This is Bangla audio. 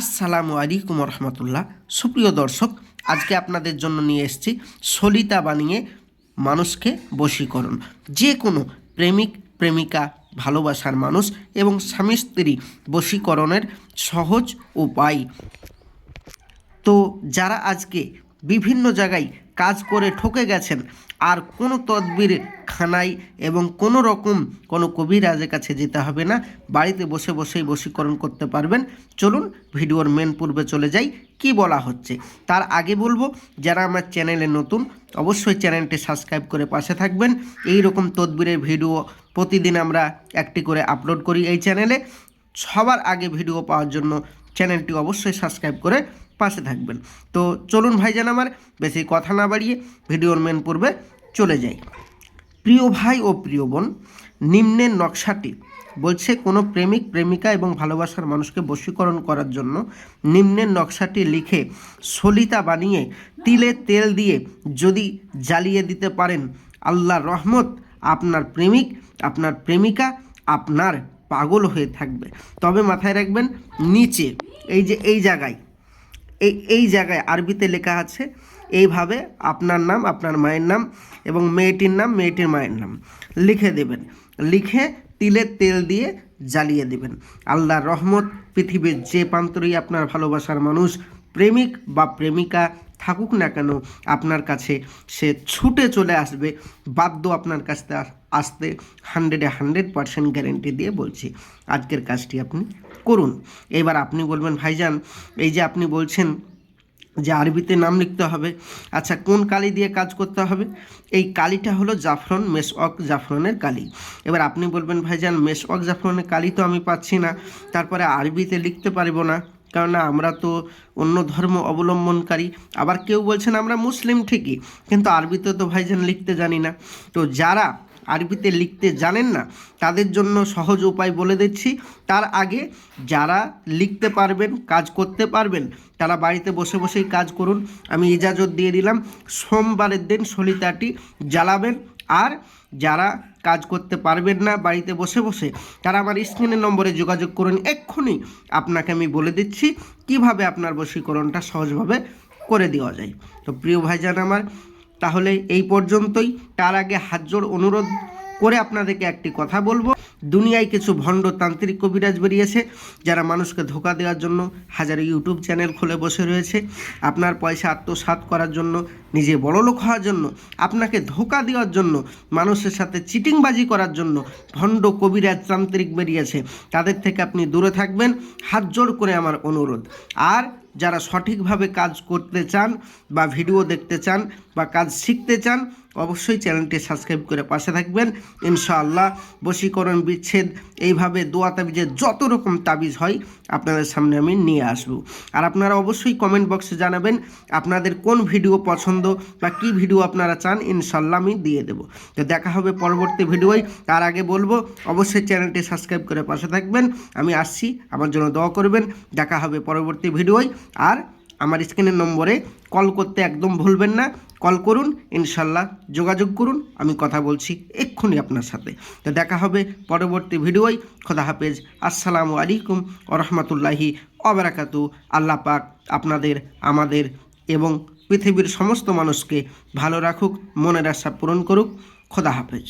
আসসালামু আলাইকুম রহমতুল্লাহ সুপ্রিয় দর্শক, আজকে আপনাদের জন্য নিয়ে এসেছি সলিতা বানিয়ে মানুষকে বশীকরণ। যে কোনো প্রেমিক, প্রেমিকা, ভালোবাসার মানুষ এবং স্বামী স্ত্রী বশীকরণের সহজ উপায়। তো যারা আজকে বিভিন্ন জায়গায় কাজ করে ঠকে গেছেন। আর কোনো তদবির খানায় এবং কোনো রকম কোনো কবিরাজের কাছে যেতে হবে না। বাড়িতে বসে বসেই বশীকরণ করতে পারবেন। চলুন ভিডিওর মেন পূর্বে চলে যাই। কি বলা হচ্ছে? তার আগে বলব, যারা আমার চ্যানেলে নতুন, অবশ্যই চ্যানেলটি সাবস্ক্রাইব করে পাশে থাকবেন। এই রকম তদবিরের ভিডিও প্রতিদিন আমরা একটি করে আপলোড করি এই চ্যানেলে। সবার আগে ভিডিও পাওয়ার জন্য চ্যানেলটি অবশ্যই সাবস্ক্রাইব করে পাশে থাকবেন। তো চলুন ভাইজান আমার, বেশি কথা না বাড়িয়ে ভিডিওর মেন পূর্বে চলে যাই। প্রিয় ভাই ও প্রিয় বোন নিম্নের নকশাটি বলছে, কোনো প্রেমিক, প্রেমিকা এবং ভালোবাসার মানুষকে বশীকরণ করার জন্য নিম্নের নকশাটি লিখে সলিতা বানিয়ে তিলে তেল দিয়ে যদি জ্বালিয়ে দিতে পারেন, আল্লাহর রহমত, আপনার প্রেমিক, আপনার প্রেমিকা, আপনার পাগল হয়ে থাকবে। তবে মাথায় রাখবেন, নিচে, এই যে এই জায়গায়, এই এই জায়গায় আরবিতে লেখা আছে, এইভাবে আপনার নাম, আপনার মায়ের নাম এবং মেয়েটির নাম, মেয়েটির মায়ের নাম। লিখে দেবেন। লিখে তিলের তেল দিয়ে জ্বালিয়ে দেবেন। আল্লাহর রহমত পৃথিবীর যে প্রান্তরেই আপনার ভালোবাসার মানুষ, প্রেমিক বা প্রেমিকা থাকুক না কেন, আপনার কাছে সে ছুটে চলে আসবে। বাধ্য আপনার কাছে আসতে হান্ড্রেডে হান্ড্রেড পার্সেন্ট গ্যারেন্টি দিয়ে বলছি, আজকের কাজটি আপনি করুন। এবার আপনি বলবেন, ভাইজান, এই যে আপনি বলছেন যে আরবিতে নাম লিখতে হবে আচ্ছা কোন কালি দিয়ে কাজ করতে হবে? এই কালিটা হলো জাফরন মেসওয়াক জাফরনের কালি। এবার আপনি বলবেন, ভাইজান মেসওয়াক জাফরনের কালি তো আমি পাচ্ছি না, তারপরে আরবিতে লিখতে পারব না। কেননা আমরা তো অন্য ধর্ম অবলম্বনকারী। আবার কেউ বলছেন আমরা মুসলিম ঠিকই, কিন্তু আরবিতে তো ভাইজান লিখতে জানি না। তো যারা আরবিতে লিখতে জানেন না, তাদের জন্য সহজ উপায় বলে দিচ্ছি। তার আগে যারা লিখতে পারবেন, কাজ করতে পারবেন, তারা বাড়িতে বসে বসেই কাজ করুন। আমি ইজাজত দিয়ে দিলাম, সোমবারের দিন সলিতাটি জ্বালাবেন। আর যারা কাজ করতে পারবেন না বাড়িতে বসে বসে, তারা আমার স্ক্রিনের নম্বরে যোগাযোগ করুন, এক্ষুনি আপনাকে আমি বলে দিচ্ছি কীভাবে আপনার বশীকরণটা সহজভাবে করে দেওয়া যায়। তো প্রিয় ভাইজান আমার, তাহলে এই পর্যন্তই। তার আগে হাত জোড় অনুরোধ করে আপনাদেরকে একটি কথা বলব। দুনিয়ায় কিছু ভণ্ড তান্ত্রিক কবিরাজ বেরিয়েছে, যারা মানুষকে ধোকা দেওয়ার জন্য হাজারো ইউটিউব চ্যানেল খুলে বসে রয়েছে। আপনার পয়সা আত্মসাৎ করার জন্য, নিজে বড়লোক হওয়ার জন্য, আপনাকে ধোকা দেওয়ার জন্য, মানুষের সাথে চিটিংবাজি করার জন্য ভণ্ড কবিরাজ তান্ত্রিক বেরিয়েছে। তাদের থেকে আপনি দূরে থাকবেন, হাত জোড় করে আমার অনুরোধ। আর যারা সঠিকভাবে কাজ করতে চান বা ভিডিও দেখতে চান বা কাজ শিখতে চান অবশ্যই চ্যানেলটি সাবস্ক্রাইব করে পাশে থাকবেন। ইনশাআল্লাহ বশীকরণ বিচ্ছেদ এইভাবে দোয়া তাবিজের যত রকম তাবিজ হয় আপনাদের সামনে আমি নিয়ে আসব। আর আপনারা অবশ্যই কমেন্ট বক্সে জানাবেন আপনাদের কোন ভিডিও পছন্দ বা কি ভিডিও আপনারা চান ইনশাল্লাহ আমি দিয়ে দেবো। তো দেখা হবে পরবর্তী ভিডিওয়। তার আগে বলব, অবশ্যই চ্যানেলটি সাবস্ক্রাইব করে পাশে থাকবেন। আমি আসছি, আমার জন্য দোয়া করবেন। দেখা হবে পরবর্তী ভিডিওয়। আর আমার স্ক্রিনের নম্বরে কল করতে একদম ভুলবেন না। কল করুন, ইনশাল্লাহ যোগাযোগ করুন। আমি কথা বলছি এক্ষুনি আপনার সাথে। তো দেখা হবে পরবর্তী ভিডিওয়। খোদা হাফেজ। আসসালামু আলাইকুম ও রহমতুল্লাহি অবরাকাতু আল্লাহ পাক আপনাদের, আমাদের এবং পৃথিবীর সমস্ত মানুষকে ভালো রাখুক, মনের আশা পূরণ করুক। খোদা হাফেজ।